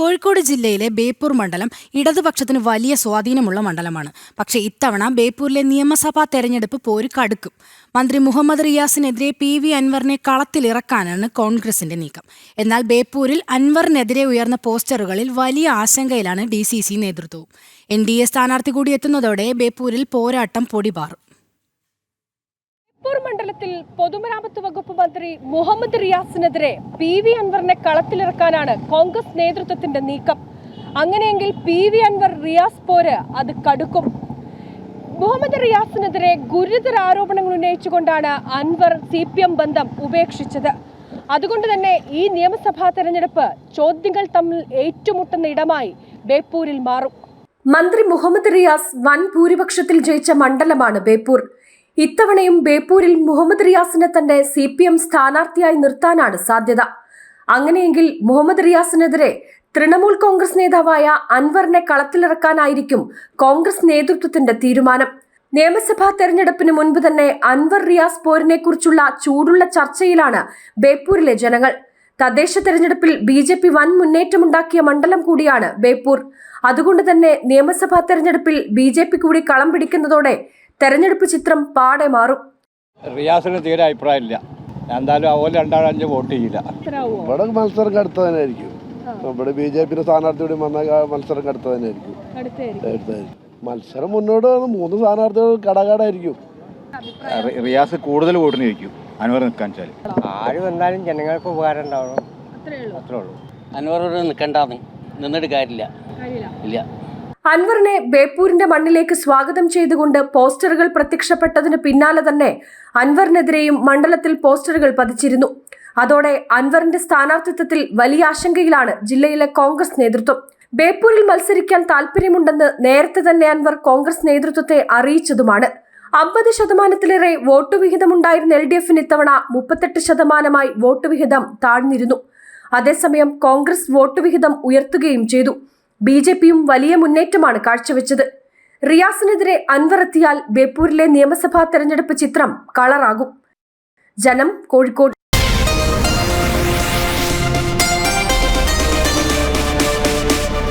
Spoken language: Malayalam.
കോഴിക്കോട് ജില്ലയിലെ ബേപ്പൂർ മണ്ഡലം ഇടതുപക്ഷത്തിന് വലിയ സ്വാധീനമുള്ള മണ്ഡലമാണ്. പക്ഷേ ഇത്തവണ ബേപ്പൂരിലെ നിയമസഭാ തെരഞ്ഞെടുപ്പ് പോര് കടുക്കും. മന്ത്രി മുഹമ്മദ് റിയാസിനെതിരെ പി വി അൻവറിനെ കളത്തിലിറക്കാനാണ് കോൺഗ്രസിന്റെ നീക്കം. എന്നാൽ ബേപ്പൂരിൽ അൻവറിനെതിരെ ഉയർന്ന പോസ്റ്ററുകളിൽ വലിയ ആശങ്കയിലാണ് ഡി സി സി നേതൃത്വവും. എൻ ഡി എ സ്ഥാനാർത്ഥി കൂടി എത്തുന്നതോടെ ബേപ്പൂരിൽ പോരാട്ടം പൊടിപാറും. ബേപ്പൂർ പൊതുമരാമത്ത് വകുപ്പ് മന്ത്രി മുഹമ്മദ് റിയാസിനെതിരെ പി വി അൻവറിനെ കളത്തിലിറക്കാനാണ് കോൺഗ്രസ് നേതൃത്വത്തിന്റെ നീക്കം. അങ്ങനെയെങ്കിൽ പി വി അൻവർ റിയാസ് പോര് അത് കടുക്കും. മുഹമ്മദ് റിയാസിനെതിരെ ഗുരുതര ആരോപണങ്ങൾ ഉന്നയിച്ചുകൊണ്ടാണ് അൻവർ സി പി എം ബന്ധം ഉപേക്ഷിച്ചത്. അതുകൊണ്ട് തന്നെ ഈ നിയമസഭാ തെരഞ്ഞെടുപ്പ് ചോദ്യങ്ങൾ തമ്മിൽ ഏറ്റുമുട്ടുന്ന ഇടമായി ബേപ്പൂരിൽ മാറും. മന്ത്രി മുഹമ്മദ് റിയാസ് വൻ ഭൂരിപക്ഷത്തിൽ ജയിച്ച മണ്ഡലമാണ് ബേപ്പൂർ. ഇത്തവണയും ബേപ്പൂരിൽ മുഹമ്മദ് റിയാസിനെ തന്നെ സി പി എം സ്ഥാനാർത്ഥിയായി നിർത്താനാണ് സാധ്യത. അങ്ങനെയെങ്കിൽ മുഹമ്മദ് റിയാസിനെതിരെ തൃണമൂൽ കോൺഗ്രസ് നേതാവായ അൻവറിനെ കളത്തിലിറക്കാനായിരിക്കും കോൺഗ്രസ് നേതൃത്വത്തിന്റെ തീരുമാനം. നിയമസഭാ തെരഞ്ഞെടുപ്പിന് മുൻപ് തന്നെ അൻവർ റിയാസ് പോരിനെ കുറിച്ചുള്ള ചൂടുള്ള ചർച്ചയിലാണ് ബേപ്പൂരിലെ ജനങ്ങൾ. തദ്ദേശ തെരഞ്ഞെടുപ്പിൽ ബി ജെ പി വൻ മുന്നേറ്റമുണ്ടാക്കിയ മണ്ഡലം കൂടിയാണ് ബേപ്പൂർ. അതുകൊണ്ട് തന്നെ നിയമസഭാ തെരഞ്ഞെടുപ്പിൽ ബി ജെ പി കൂടി കളം പിടിക്കുന്നതോടെ തെരഞ്ഞെടുപ്പ് ചിത്രം പാടെ മാറും. റിയാസിന് തീരെ അഭിപ്രായമില്ല. എന്തായാലും അതുപോലെ രണ്ടാളും അഞ്ച് വോട്ട് ചെയ്യില്ല. ഇവിടെ മത്സരം കടുത്ത തന്നെയായിരിക്കും ഇവിടെ ബി ജെ പിയുടെ സ്ഥാനാർത്ഥിയോട് വന്ന മത്സരം കടുത്ത തന്നെയായിരിക്കും ആയിരിക്കും. മത്സരം മുന്നോട്ട് വന്ന് മൂന്ന് സ്ഥാനാർത്ഥികൾ കടകടായിരിക്കും. റിയാസ് കൂടുതൽ വോട്ടിന് ജയിക്കും. അൻവർ നിൽക്കാൻ വെച്ചാൽ ആര് വന്നാലും ജനങ്ങൾക്ക് ഉപകാരം ഉണ്ടാവണം. അത്രേ ഉള്ളൂ. അൻവറോട് നിൽക്കണ്ടാന്ന്. നിന്നിട്ട് കാര്യമില്ല. ഇല്ല. അൻവറിനെ ബേപ്പൂരിന്റെ മണ്ണിലേക്ക് സ്വാഗതം ചെയ്തുകൊണ്ട് പോസ്റ്ററുകൾ പ്രത്യക്ഷപ്പെട്ടതിന് പിന്നാലെ തന്നെ അൻവറിനെതിരെയും മണ്ഡലത്തിൽ പോസ്റ്ററുകൾ പതിച്ചിരുന്നു. അതോടെ അൻവറിന്റെ സ്ഥാനാർത്ഥിത്വത്തിൽ വലിയ ആശങ്കയിലാണ് ജില്ലയിലെ കോൺഗ്രസ് നേതൃത്വം. ബേപ്പൂരിൽ മത്സരിക്കാൻ താൽപര്യമുണ്ടെന്ന് നേരത്തെ തന്നെ അൻവർ കോൺഗ്രസ് നേതൃത്വത്തെ അറിയിച്ചതുമാണ്. അമ്പത് ശതമാനത്തിലേറെ വോട്ട് വിഹിതമുണ്ടായിരുന്ന എൽ ഡി എഫിന് ഇത്തവണ മുപ്പത്തെട്ട് ശതമാനമായി വോട്ട് വിഹിതം താഴ്ന്നിരുന്നു. അതേസമയം കോൺഗ്രസ് വോട്ട് വിഹിതം ഉയർത്തുകയും ചെയ്തു. ബി ജെ പിയും വലിയ മുന്നേറ്റമാണ് കാഴ്ചവെച്ചത്. റിയാസിനെതിരെ അൻവർ എത്തിയാൽ ബേപ്പൂരിലെ നിയമസഭാ തെരഞ്ഞെടുപ്പ് ചിത്രം കളറാകും. ജനം കോഴിക്കോട്